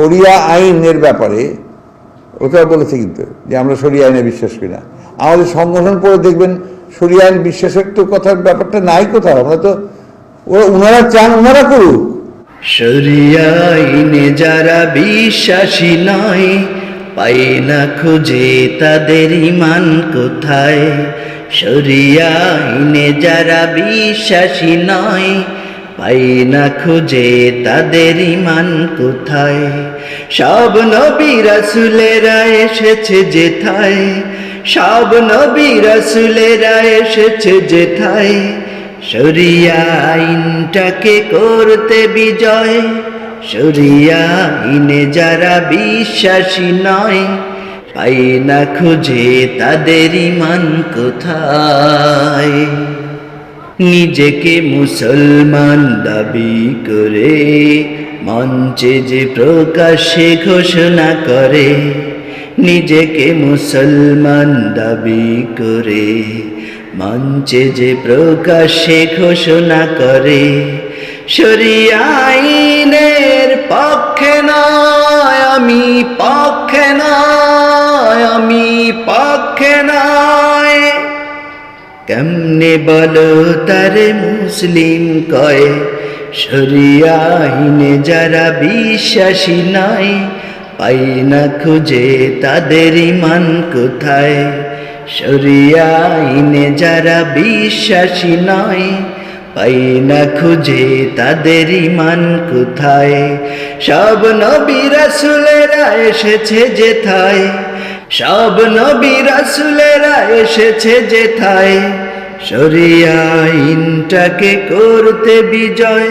শরিয়া আইনের ব্যাপারে ওটা বলেছে কিন্তু, যে আমরা শরিয়া আইনে বিশ্বাস করি না। আমাদের সংগঠন পড়ে দেখবেন, শরিয়া আইন বিশ্বাসের তো কথার ব্যাপারটা নাই কোথাও। আমরা তো, ওরা ওনারা চান ওনারা করুক। শরিয়াইনে যারা বিশ্বাসী নয় পাই না খুঁজে তাদের ইমান কোথায়? শরিয়াইনে যারা বিশ্বাসী নয় পাই না খুঁজে তাদের ইমান কোথায়? সব নবী রাসুলেরা এসেছে যেথায়। সব নবী রাসুলেরা এসেছে যেথায়। শরিয়া আইনটাকে করতে বিজয়। শরিয়া আইনে যারা বিশ্বাসী নয় পাই না খুঁজে তাদের ইমান কোথায়? নিজেকে মুসলমান দাবি করে, মঞ্চে যে প্রকাশ্যে ঘোষণা করে, নিজেকে মুসলমান দাবি করে, মঞ্চে যে প্রকাশ্যে ঘোষণা করে, শরিয়াইনের পক্ষে নয়, আমি পক্ষে নয়, আমি পক্ষে নয়। কেমনে বলো তারে মুসলিম কয়? শরিয়াইনে যারা বিশ্বাসী নয় পাই না খুঁজে তাদের ইমান কোথায়? শরিয়াইনে যারা বিশ্বাসী নয় পাই না খুঁজে তাদের ইমান কোথায়? সব নবী রাসুলেরা এসেছে যেথায়। সব নবী রাসুলেরা এসেছে যেথায়। শরিয়াইনটাকে করতে বিজয়।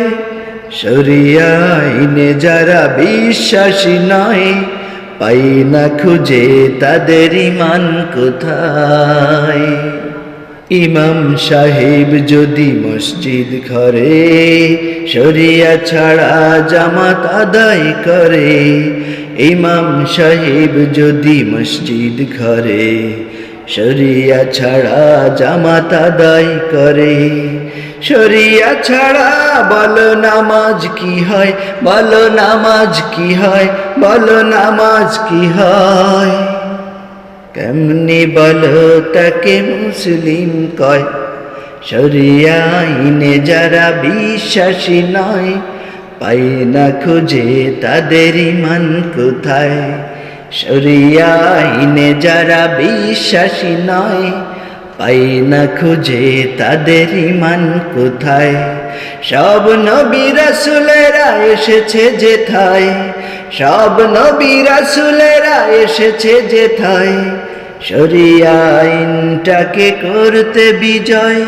শরিয়াইনে যারা বিশ্বাসী নয়, পাই না খুঁজে তাদের ইমান কোথায়। ইমাম সাহেব যদি মসজিদ ঘরে, শরিয়া ছাড়া জামাত আদায় করে ইমাম সাহেব যদি মসজিদ ঘরে, শরিয়া ছাড়া জামাত আদায় করে। শরিয়া ছাড়া বলো নামাজ কি হয়, বলো নামাজ কি হয়, বলো নামাজ কি হয়। কেমনি বলো তাকে মুসলিম কয় শরিয়াইনে যারা বিশ্বাসী নয় পাই না খুঁজে তাদের ইমান কোথায়? শরিয়াইনে যারা বিশ্বাসী নয় পাই না খুঁজে তাদের ইমান কোথায়? সব নবী রাসুলেরা এসেছে যেথায়, সব নবী রাসুলেরা এসেছে যেথায়। শরিয়াইনটাকে করতে বিজয়।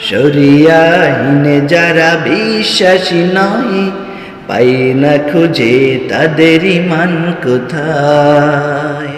শরিয়াইনে যারা বিশ্বাসী নয় পাই না খুঁজে তাদের ইমান কোথায়?